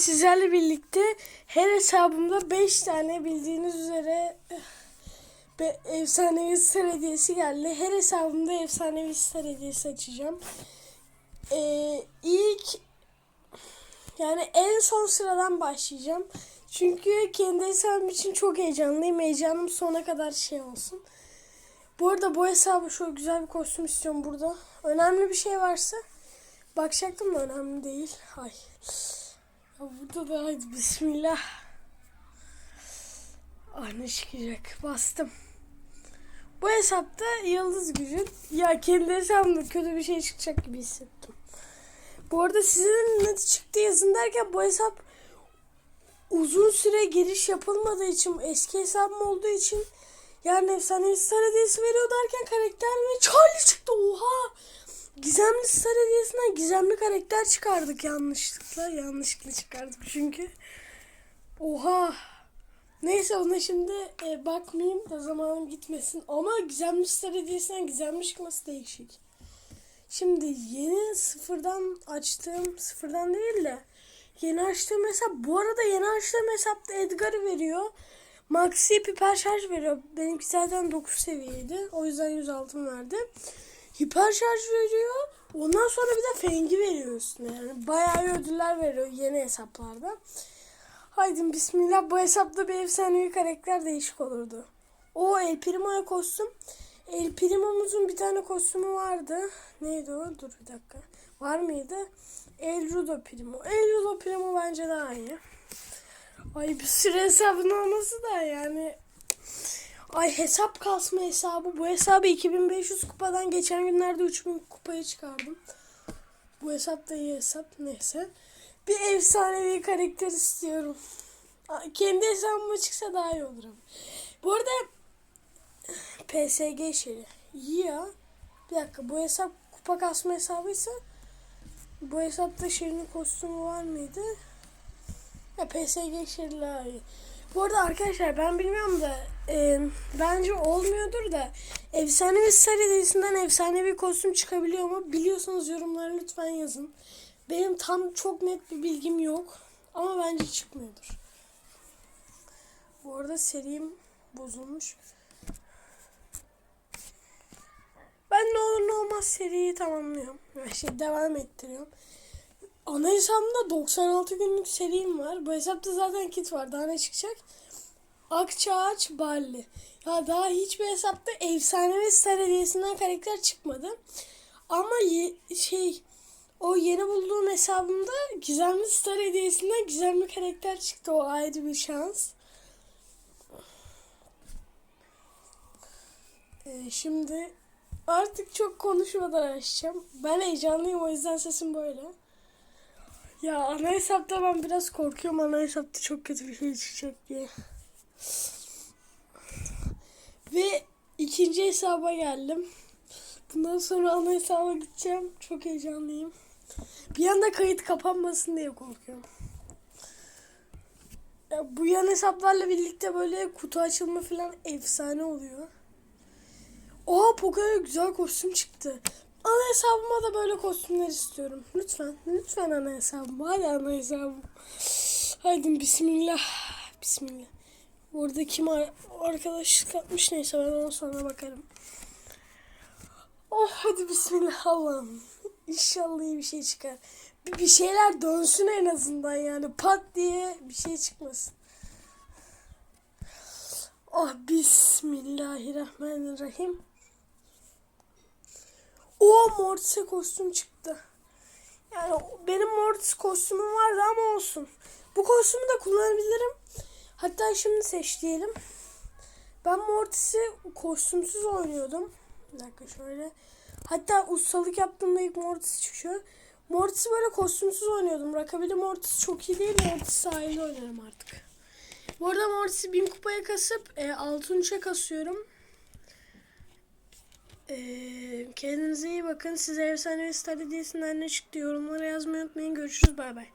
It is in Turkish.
sizlerle birlikte her hesabımda 5 tane bildiğiniz üzere be, efsanevi star hediyesi geldi. Her hesabımda efsanevi star hediyesi açacağım. Ee, ilk yani en son sıradan başlayacağım. Çünkü kendi hesabım için çok heyecanlıyım. Heyecanım sona kadar şey olsun. Bu arada bu hesabı şöyle güzel bir kostüm istiyorum burada. Önemli bir şey varsa bakacaktım da önemli değil. Hay. Burada da hadi bismillah. Ah ne çıkacak. Bastım. Bu hesapta yıldız gücü. Ya kendi hesabımda kötü bir şey çıkacak gibi hissettim. Bu arada sizin ne çıktı yazın derken bu hesap uzun süre giriş yapılmadığı için eski hesabım olduğu için yani efsanevi star veriyor derken karakter ve Charlie gizemli star gizemli karakter çıkardık yanlışlıkla yanlışlıkla çıkardık çünkü oha neyse ona şimdi e, bakmayayım da zamanım gitmesin ama gizemli star gizemli çıkması değişik şimdi yeni sıfırdan açtığım sıfırdan değil de Yeni açtığım hesap bu arada yeni açtığım hesapta Edgar'ı veriyor. Maxi hiper şarj veriyor. Benimki zaten 9 seviyeydi. O yüzden 100 altın verdi. Hiper şarj veriyor. Ondan sonra bir de Fengi veriyor üstüne. Yani bayağı ödüller veriyor yeni hesaplarda. Haydi bismillah bu hesapta bir efsanevi karakter değişik olurdu. O El Primo'ya kostüm. El Primo'muzun bir tane kostümü vardı. Neydi o? Dur bir dakika. Var mıydı? El Rudo Primo. El Rudo Primo bence daha iyi. Ay bir sürü hesabın olması da yani. Ay hesap kasma hesabı. Bu hesabı 2500 kupadan geçen günlerde 3000 kupaya çıkardım. Bu hesap da iyi hesap. Neyse. Bir efsanevi karakter istiyorum. Kendi hesabıma çıksa daha iyi olur ama. Bu arada PSG şeyi. İyi ya. Bir dakika bu hesap kupa kasma hesabıysa bu hesapta Şirin'in kostümü var mıydı? Ya PSG daha iyi. Bu arada arkadaşlar ben bilmiyorum da e, bence olmuyordur da efsanevi star hediyesinden efsanevi kostüm çıkabiliyor mu? Biliyorsanız yorumlara lütfen yazın. Benim tam çok net bir bilgim yok. Ama bence çıkmıyordur. Bu arada serim bozulmuş. Ben ne olur ne olmaz seriyi tamamlıyorum. Şey devam ettiriyorum. Ana hesabımda 96 günlük serim var. Bu hesapta zaten kit var. Daha ne çıkacak? Akçaağaç Balli. Ya daha hiçbir hesapta efsanevi star hediyesinden karakter çıkmadı. Ama ye- şey o yeni bulduğum hesabımda gizemli star hediyesinden gizemli karakter çıktı. O ayrı bir şans. Ee, şimdi artık çok konuşmadan açacağım. Ben heyecanlıyım o yüzden sesim böyle. Ya ana hesapta ben biraz korkuyorum. Ana hesapta çok kötü bir şey çıkacak diye. Ve ikinci hesaba geldim. Bundan sonra ana hesaba gideceğim. Çok heyecanlıyım. Bir anda kayıt kapanmasın diye korkuyorum. Ya bu yan hesaplarla birlikte böyle kutu açılma falan efsane oluyor. Oha Poco'ya güzel kostüm çıktı. Ana hesabıma da böyle kostümler istiyorum. Lütfen. Lütfen ana hesabım. Hadi ana hesabım. Haydi bismillah. Bismillah. Burada kim ar- arkadaşlık yapmış neyse ben ona sonra bakarım. Oh hadi bismillah Allah'ım. İnşallah iyi bir şey çıkar. Bir, bir şeyler dönsün en azından yani. Pat diye bir şey çıkmasın. Oh bismillahirrahmanirrahim. O Mortis'e kostüm çıktı. Yani benim Mortis kostümüm vardı ama olsun. Bu kostümü de kullanabilirim. Hatta şimdi seç diyelim. Ben Mortis'i kostümsüz oynuyordum. Bir dakika şöyle. Hatta ustalık yaptığımda ilk Mortis çıkıyor. Mortis'i böyle kostümsüz oynuyordum. Rakabili Mortis çok iyi değil. Mortis sahilde oynarım artık. Bu arada Mortis'i 1000 kupaya kasıp e, altın üçe kasıyorum. Ee, kendinize iyi bakın. Size efsane ve star hediyesinden ne çıktı yorumlara yazmayı unutmayın. Görüşürüz. Bay bay.